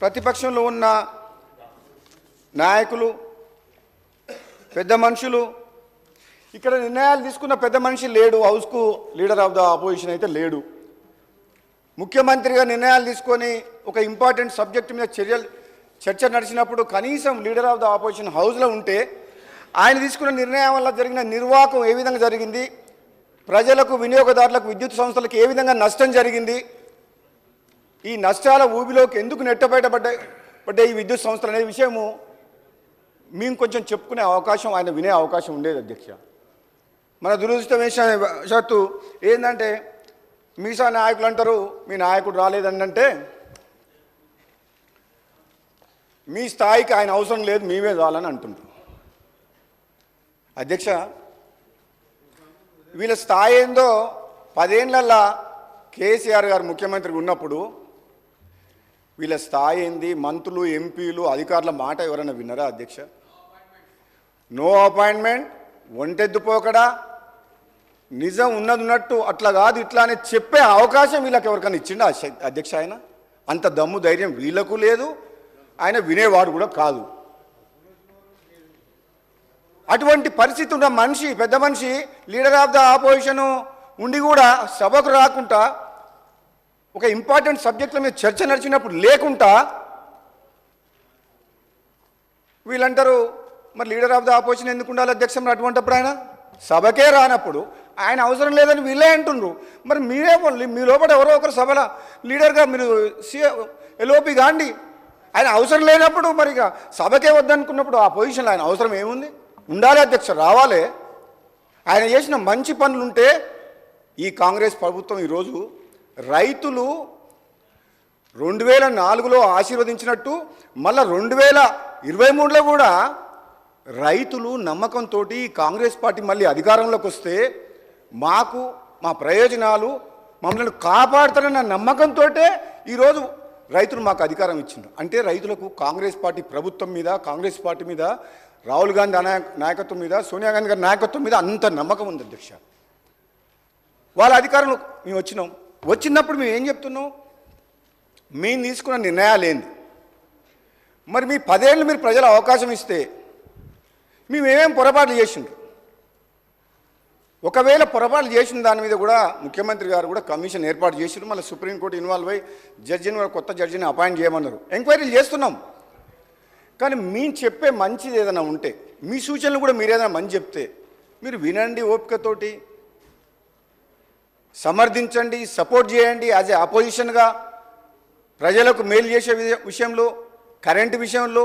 ప్రతిపక్షంలో ఉన్న నాయకులు పెద్ద మనుషులు ఇక్కడ నిర్ణయాలు తీసుకున్న పెద్ద మనిషి లేడు హౌస్కు లీడర్ ఆఫ్ ద ఆపోజిషన్ అయితే లేడు. ముఖ్యమంత్రిగా నిర్ణయాలు తీసుకొని ఒక ఇంపార్టెంట్ సబ్జెక్ట్ మీద చర్యలు చర్చ నడిచినప్పుడు కనీసం లీడర్ ఆఫ్ ద ఆపోజిషన్ హౌస్లో ఉంటే ఆయన తీసుకున్న నిర్ణయం వల్ల జరిగిన నిర్వాహకం ఏ విధంగా జరిగింది ప్రజలకు వినియోగదారులకు విద్యుత్ సంస్థలకు ఏ విధంగా నష్టం జరిగింది ఈ నష్టాల ఊబిలోకి ఎందుకు నెట్టబయటపడ్డాయి పడ్డాయి ఈ విద్యుత్ సంస్థలు అనే విషయము మేము కొంచెం చెప్పుకునే అవకాశం ఆయన వినే అవకాశం ఉండేది అధ్యక్ష. మన దురదృష్టవశాత్తు ఏంటంటే మీసా నాయకులు అంటారు మీ నాయకుడు రాలేదండి అంటే మీ స్థాయికి ఆయన అవసరం లేదు మేమే చాలని అంటుంటారు అధ్యక్ష వీళ్ళ స్థాయి ఏందో పదేళ్ళల్లా కేసీఆర్ గారు ముఖ్యమంత్రి ఉన్నప్పుడు వీళ్ళ స్థాయి ఏంది? మంత్రులు ఎంపీలు అధికారుల మాట ఎవరైనా విన్నారా అధ్యక్ష? నో అపాయింట్మెంట్ ఒంటెద్దుపోకడా నిజం ఉన్నది ఉన్నట్టు అట్లా కాదు ఇట్లా అని చెప్పే అవకాశం వీళ్ళకి ఎవరికైనా ఇచ్చిండా అధ్యక్ష ఆయన? అంత దమ్ము ధైర్యం వీళ్ళకు లేదు ఆయన వినేవాడు కూడా కాదు. అటువంటి పరిస్థితి ఉన్న మనిషి పెద్ద మనిషి లీడర్ ఆఫ్ ద ఆపోజిషన్ ఉండి కూడా సభకు రాకుండా ఒక ఇంపార్టెంట్ సబ్జెక్టుల మీద చర్చ నడిచినప్పుడు లేకుండా వీళ్ళంటారు మరి లీడర్ ఆఫ్ ద ఆపోజిషన్ ఎందుకు ఉండాలి అధ్యక్షం అటువంటిప్పుడు ఆయన? సభకే రానప్పుడు ఆయన అవసరం లేదని వీళ్ళే అంటుండ్రు. మరి మీరే మీ లోపల ఎవరో ఒకరు సభల లీడర్గా మీరు సీఏ ఎల్ఓపి కాండి ఆయన అవసరం లేనప్పుడు మరి ఇక సభకే వద్దనుకున్నప్పుడు ఆ పొజిషన్లో ఆయన అవసరం ఏముంది? ఉండాలి అధ్యక్షుడు రావాలి. ఆయన చేసిన మంచి పనులుంటే ఈ కాంగ్రెస్ ప్రభుత్వం ఈరోజు రైతులు రెండు వేల నాలుగులో ఆశీర్వదించినట్టు మళ్ళా రెండు వేల ఇరవై మూడులో కూడా రైతులు నమ్మకంతో కాంగ్రెస్ పార్టీ మళ్ళీ అధికారంలోకి వస్తే మాకు మా ప్రయోజనాలు మమ్మల్ని కాపాడుతారన్న నమ్మకంతో ఈరోజు రైతులు మాకు అధికారం ఇచ్చిండ్రు. అంటే రైతులకు కాంగ్రెస్ పార్టీ ప్రభుత్వం మీద కాంగ్రెస్ పార్టీ మీద రాహుల్ గాంధీ నాయక- నాయకత్వం మీద సోనియా గాంధీ గారి నాయకత్వం మీద అంత నమ్మకం ఉంది అధ్యక్ష. వాళ్ళ అధికారంలో మేము వచ్చినాం. వచ్చినప్పుడు మేము ఏం చెప్తున్నాం? మేము తీసుకున్న నిర్ణయాలు ఏంది? మరి మీ పదేళ్ళు మీరు ప్రజల అవకాశం ఇస్తే మేమేం పొరపాట్లు చేసిండ్రు? ఒకవేళ పొరపాట్లు చేసిన దాని మీద కూడా ముఖ్యమంత్రి గారు కూడా కమిషన్ ఏర్పాటు చేసిండ్రు. మళ్ళీ సుప్రీంకోర్టు ఇన్వాల్వ్ అయ్యి జడ్జిని కొత్త జడ్జిని అపాయింట్ చేయమన్నారు. ఎంక్వైరీలు చేస్తున్నాం. కానీ మేము చెప్పే మంచిది ఏదైనా ఉంటే మీ సూచనలు కూడా మీరు ఏదైనా మంచి చెప్తే మీరు వినండి ఓపికతోటి. సమర్థించండి సపోర్ట్ చేయండి యాజ్ ఏ అపోజిషన్గా ప్రజలకు మేలు చేసే విషయంలో కరెంటు విషయంలో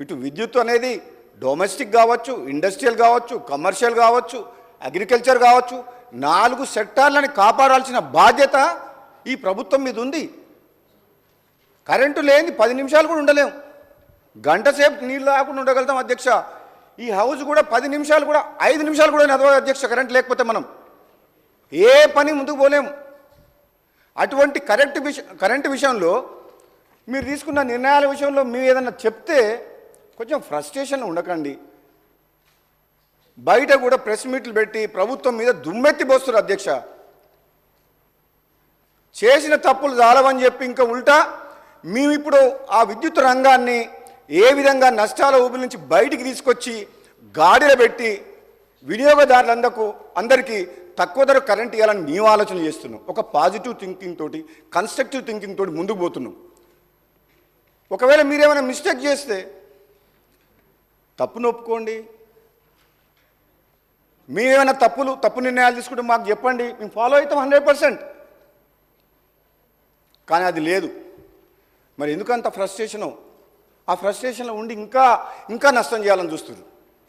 ఇటు విద్యుత్ అనేది డొమెస్టిక్ కావచ్చు ఇండస్ట్రియల్ కావచ్చు కమర్షియల్ కావచ్చు అగ్రికల్చర్ కావచ్చు నాలుగు సెక్టార్లని కాపాడాల్సిన బాధ్యత ఈ ప్రభుత్వం మీద ఉంది. కరెంటు లేని పది నిమిషాలు కూడా ఉండలేము గంట సేపు నీళ్ళు లేకుండా ఉండగలుగుతాం అధ్యక్ష. ఈ హౌస్ కూడా పది నిమిషాలు కూడా ఐదు నిమిషాలు కూడా నడవదు అధ్యక్ష కరెంట్ లేకపోతే మనం. ఏ పని ముందుకు పోలేము. అటువంటి కరెక్ట్ విషయం కరెంట్ విషయంలో మీరు తీసుకున్న నిర్ణయాల విషయంలో మీరు ఏదన్నా చెప్తే కొంచెం ఫ్రస్ట్రేషన్ ఉండకండి. బయట కూడా ప్రెస్ మీట్లు పెట్టి ప్రభుత్వం మీద దుమ్మెత్తి పోస్తారు అధ్యక్ష. చేసిన తప్పులు చాలవని చెప్పి ఇంకా ఉల్టా మేము ఇప్పుడు ఆ విద్యుత్ రంగాన్ని ఏ విధంగా నష్టాల ఊబి నుంచి బయటికి తీసుకొచ్చి గాడిలో పెట్టి వినియోగదారులందరకు అందరికీ తక్కువ ధర కరెంట్ ఇవ్వాలని మేము ఆలోచన చేస్తున్నాం ఒక పాజిటివ్ థింకింగ్ తోటి కన్స్ట్రక్టివ్ థింకింగ్ తోటి ముందుకు పోతున్నాం ఒకవేళ మీరేమైనా మిస్టేక్ చేస్తే తప్పును ఒప్పుకోండి. మీరేమైనా తప్పులు తప్పు నిర్ణయాలు తీసుకుంటే మాకు చెప్పండి. మేము ఫాలో అవుతాం హండ్రెడ్ పర్సెంట్ కానీ అది లేదు. మరి ఎందుకంత ఫ్రస్ట్రేషను ఆ ఫ్రస్ట్రేషన్లో ఉండి ఇంకా ఇంకా నష్టం చేయాలని చూస్తున్నారు.